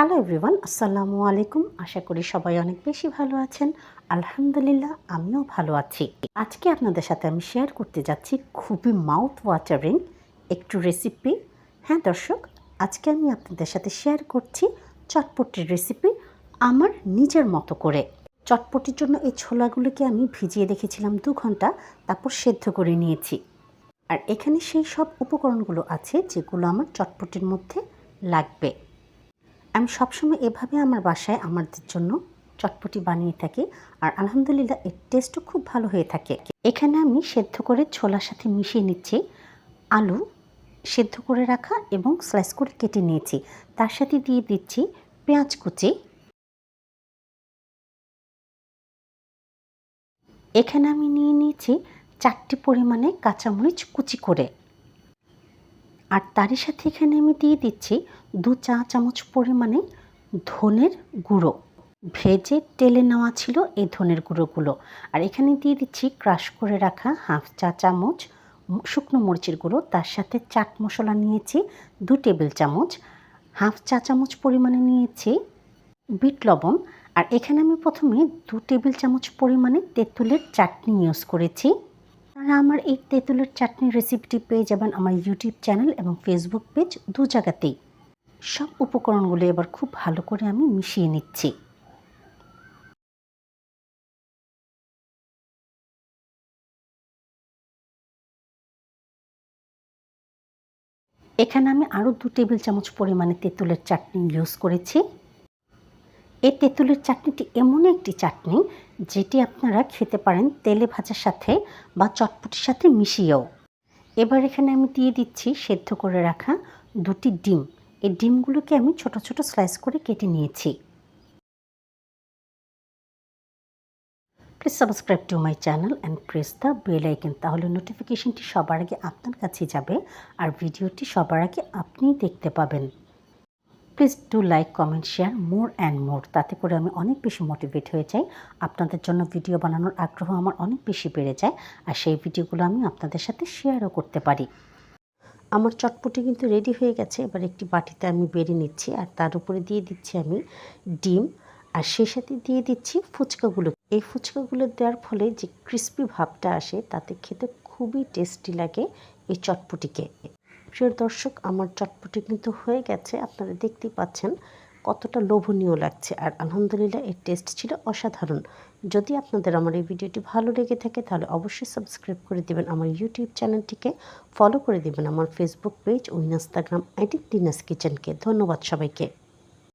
Hello everyone আসসালামু আলাইকুম আশা করি সবাই অনেক বেশি ভালো আছেন। আলহামদুলিল্লাহ, আমিও ভালো আছি। আজকে আপনাদের সাথে আমি শেয়ার করতে যাচ্ছি খুবই মাউথ ওয়াটারিং একটু রেসিপি হ্যাঁ দর্শক, আজকে আমি আপনাদের সাথে শেয়ার করছি চটপটির রেসিপি আমার নিজের মতো করে। চটপটির জন্য এই ছোলাগুলোকে আমি ভিজিয়ে রেখেছিলাম দু ঘণ্টা, তারপর সেদ্ধ করে নিয়েছি। আর এখানে সেই সব উপকরণগুলো আছে যেগুলো আমার চটপটির মধ্যে লাগবে। আমি সবসময় এভাবে আমার বাসায় আমাদের জন্য চটপটি বানিয়ে থাকি আর আলহামদুলিল্লাহ এর টেস্টও খুব ভালো হয়ে থাকে। এখানে আমি সেদ্ধ করে ছোলার সাথে মিশিয়ে নিচ্ছি আলু, সেদ্ধ করে রাখা এবং স্লাইস করে কেটে নিয়েছি। তার সাথে দিয়ে দিচ্ছি পেঁয়াজ কুচি। এখানে আমি নিয়ে নিয়েছি চারটি পরিমাণে কাঁচামরিচ কুচি করে। আর তারই সাথে এখানে আমি দিয়ে দিচ্ছি দু চা চামচ পরিমাণে ধনের গুঁড়ো। ভেজে টেলে নেওয়া ছিল এই ধনের গুঁড়োগুলো। আর এখানে দিয়ে দিচ্ছি ক্রাশ করে রাখা হাফ চা চামচ শুকনো মরিচের গুঁড়ো। তার সাথে চাট মশলা নিয়েছি দু টেবিল চামচ। হাফ চা চামচ পরিমাণে নিয়েছি বিট লবণ। আর এখানে আমি প্রথমে দু টেবিল চামচ পরিমাণে তেঁতুলের চাটনি ইউজ করেছি। আপনারা আমার এই তেঁতুলের চাটনির রেসিপিটি পেয়ে যাবেন আমার ইউটিউব চ্যানেল এবং ফেসবুক পেজ দু জায়গাতেই। সব উপকরণগুলো এবার খুব ভালো করে আমি মিশিয়ে নিচ্ছি। এখানে আমি আরও দু টেবিল চামচ পরিমাণে তেঁতুলের চাটনি ইউজ করেছি। এই তেঁতুলের চাটনিটি এমন একটি চাটনি যেটি আপনারা খেতে পারেন তেলে ভাজার সাথে বা চটপটির সাথে মিশিয়েও। এবার এখানে আমি দিয়ে দিচ্ছি সেদ্ধ করে রাখা দুটি ডিম। এই ডিমগুলোকে আমি ছোট ছোট স্লাইস করে কেটে নিয়েছি। Please subscribe to my channel and press the bell icon. তাহলে নোটিফিকেশনটি সবার আগে আপনার কাছে যাবে আর ভিডিওটি সবার আগে আপনিই দেখতে পাবেন। Please do like comment share more and more তাতে করে আমি অনেক বেশি মোটিভেট হয়ে যাই। আপনাদের জন্য ভিডিও বানানোর আগ্রহ আমার অনেক বেশি বেড়ে যায় আর সেই ভিডিওগুলো আমি আপনাদের সাথে শেয়ারও করতে পারি। আমার চটপটি কিন্তু রেডি হয়ে গেছে। এবার একটি বাটিতে আমি বেড়ে নিচ্ছি আর তার উপরে দিয়ে দিচ্ছি আমি ডিম আর সেই সাথে দিয়ে দিচ্ছি ফুচকাগুলো। এই ফুচকাগুলো দেওয়ার ফলে যে ক্রিস্পি ভাবটা আসে, তাতে খেতে খুবই টেস্টি লাগে এই চটপটিকে। প্রিয় দর্শক, আমার চটপটি কিন্তু হয়ে গেছে। আপনারা দেখতেই পাচ্ছেন কতটা লোভনীয় লাগছে। আর আলহামদুলিল্লাহ, এর টেস্ট ছিল অসাধারণ। যদি আপনাদের আমার এই ভিডিওটি ভালো লেগে থাকে, তাহলে অবশ্যই সাবস্ক্রাইব করে দেবেন আমার ইউটিউব চ্যানেলটিকে ফলো করে দেবেন আমার ফেসবুক পেজ ও ইনস্টাগ্রাম আইডি দিনাস কিচেনকে ধন্যবাদ সবাইকে।